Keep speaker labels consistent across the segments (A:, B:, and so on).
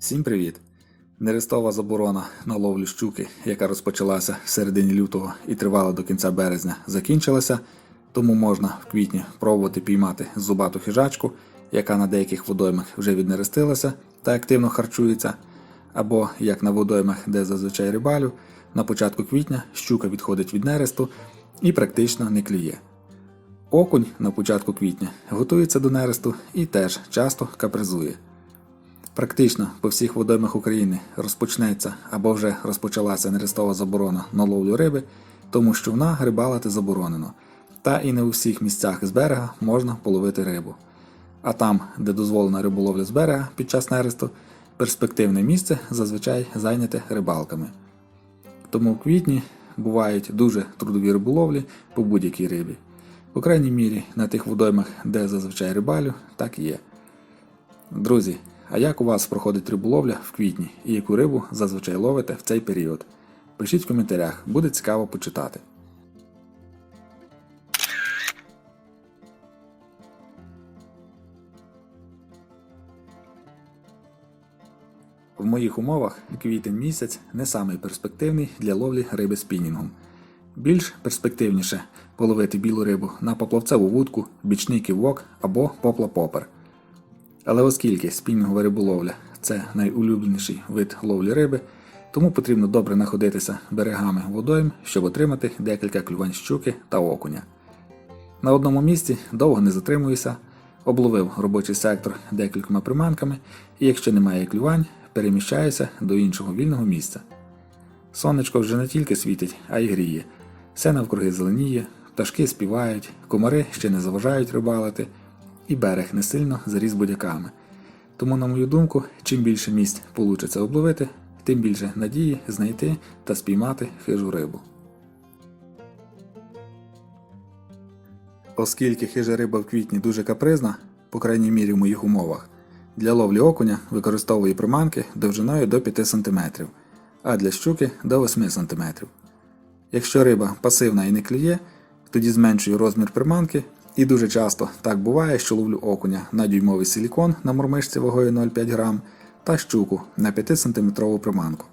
A: Всім привіт! Нерестова заборона на ловлю щуки, яка розпочалася в середині лютого і тривала до кінця березня, закінчилася, тому можна в квітні пробувати піймати зубату хижачку, яка на деяких водоймах вже віднерестилася та активно харчується, або як на водоймах, де зазвичай рибалю, на початку квітня щука відходить від нересту і практично не клює. Окунь на початку квітня готується до нересту і теж часто капризує. Практично по всіх водоймах України розпочнеться або вже розпочалася нерестова заборона на ловлю риби, тому що вона рибалити заборонено, та і не у всіх місцях з берега можна половити рибу. А там, де дозволена риболовля з берега під час нересту, перспективне місце зазвичай зайняте рибалками. Тому в квітні бувають дуже трудові риболовлі по будь-якій рибі. По крайній мірі на тих водоймах, де зазвичай рибалю, так і є. Друзі, а як у вас проходить риболовля в квітні і яку рибу зазвичай ловите в цей період? Пишіть в коментарях, буде цікаво почитати. В моїх умовах квітень місяць не самий перспективний для ловлі риби спінінгом. Більш перспективніше половити білу рибу на поплавцеву вудку, бічний ківок або попла-попер. Але оскільки спінінгова риболовля це найулюбленіший вид ловлі риби, тому потрібно добре находитися берегами водойм, щоб отримати декілька клювань щуки та окуня. На одному місці довго не затримуюся, обловив робочий сектор декількома приманками, і якщо немає клювань, переміщаюся до іншого вільного місця. Сонечко вже не тільки світить, а й гріє. Все навкруги зеленіє, пташки співають, комари ще не заважають рибалити, і берег не сильно заріс будяками. Тому, на мою думку, чим більше місць получиться обловити, тим більше надії знайти та спіймати хижу рибу. Оскільки хижа риба в квітні дуже капризна, по крайній мірі в моїх умовах, для ловлі окуня використовую приманки довжиною до 5 см, а для щуки до 8 см. Якщо риба пасивна і не клює, тоді зменшую розмір приманки, і дуже часто так буває, що ловлю окуня на дюймовий силікон на мормишці вагою 0,5 грам та щуку на 5-сантиметрову приманку.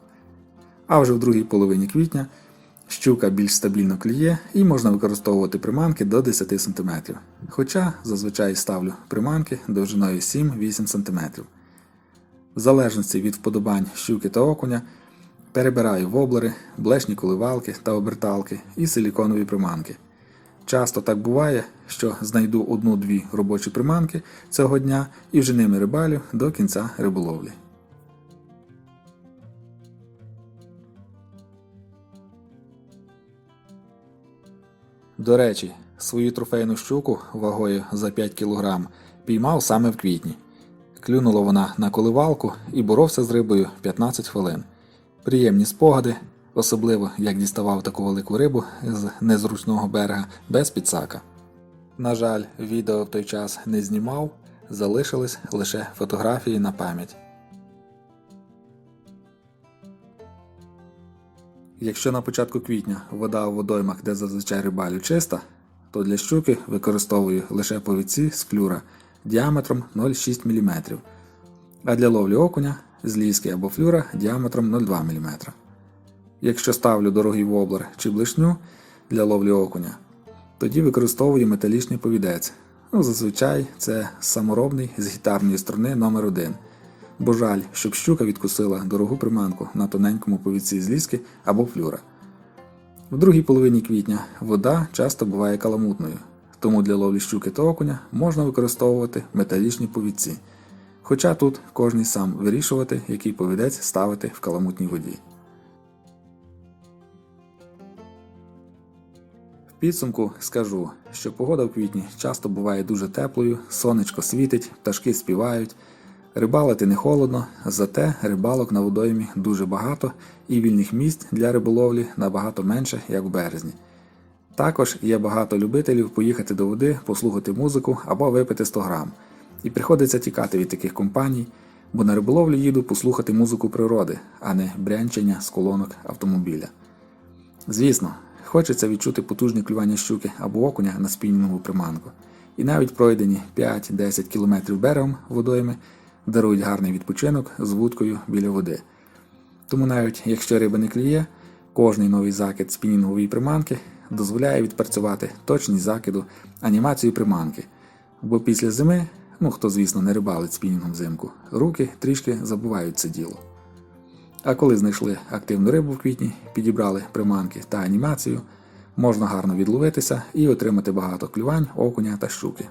A: А вже в другій половині квітня щука більш стабільно клює і можна використовувати приманки до 10 см. Хоча зазвичай ставлю приманки довжиною 7-8 см. В залежності від вподобань щуки та окуня перебираю воблери, блешні коливалки та оберталки і силіконові приманки. Часто так буває, що знайду одну-дві робочі приманки цього дня і вже ними рибалю до кінця риболовлі. До речі, свою трофейну щуку вагою за 5 кг піймав саме в квітні. Клюнула вона на коливалку і боровся з рибою 15 хвилин. Приємні спогади, особливо як діставав таку велику рибу з незручного берега без підсака. На жаль, відео в той час не знімав, залишились лише фотографії на пам'ять. Якщо на початку квітня вода у водоймах, де зазвичай рибалю чиста, то для щуки використовую лише повідці з флюра діаметром 0,6 мм, а для ловлі окуня з ліски або флюра діаметром 0,2 мм. Якщо ставлю дорогий воблер чи блишню для ловлі окуня, тоді використовую металічний повідець. Ну, зазвичай це саморобний з гітарної струни номер 1 бо жаль, щоб щука відкусила дорогу приманку на тоненькому повідці з ліски або флюра. В другій половині квітня вода часто буває каламутною, тому для ловлі щуки та окуня можна використовувати металічні повідці. Хоча тут кожний сам вирішувати, який повідець ставити в каламутній воді. Підсумку скажу, що погода в квітні часто буває дуже теплою, сонечко світить, пташки співають. Рибалити не холодно, зате рибалок на водоймі дуже багато і вільних місць для риболовлі набагато менше, як в березні. Також є багато любителів поїхати до води, послухати музику або випити 100 грам. І приходиться тікати від таких компаній, бо на риболовлю їду послухати музику природи, а не брянчення з колонок автомобіля. Звісно, хочеться відчути потужні клювання щуки або окуня на спінінгову приманку. І навіть пройдені 5-10 км берегом водойми дарують гарний відпочинок з вудкою біля води. Тому навіть якщо риба не клює, кожний новий закид спінінгової приманки дозволяє відпрацювати точність закиду, анімацію приманки. Бо після зими, ну хто звісно не рибалить спінінгом взимку, руки трішки забувають це діло. А коли знайшли активну рибу в квітні, підібрали приманки та анімацію, можна гарно відловитися і отримати багато клювань, окуня та щуки.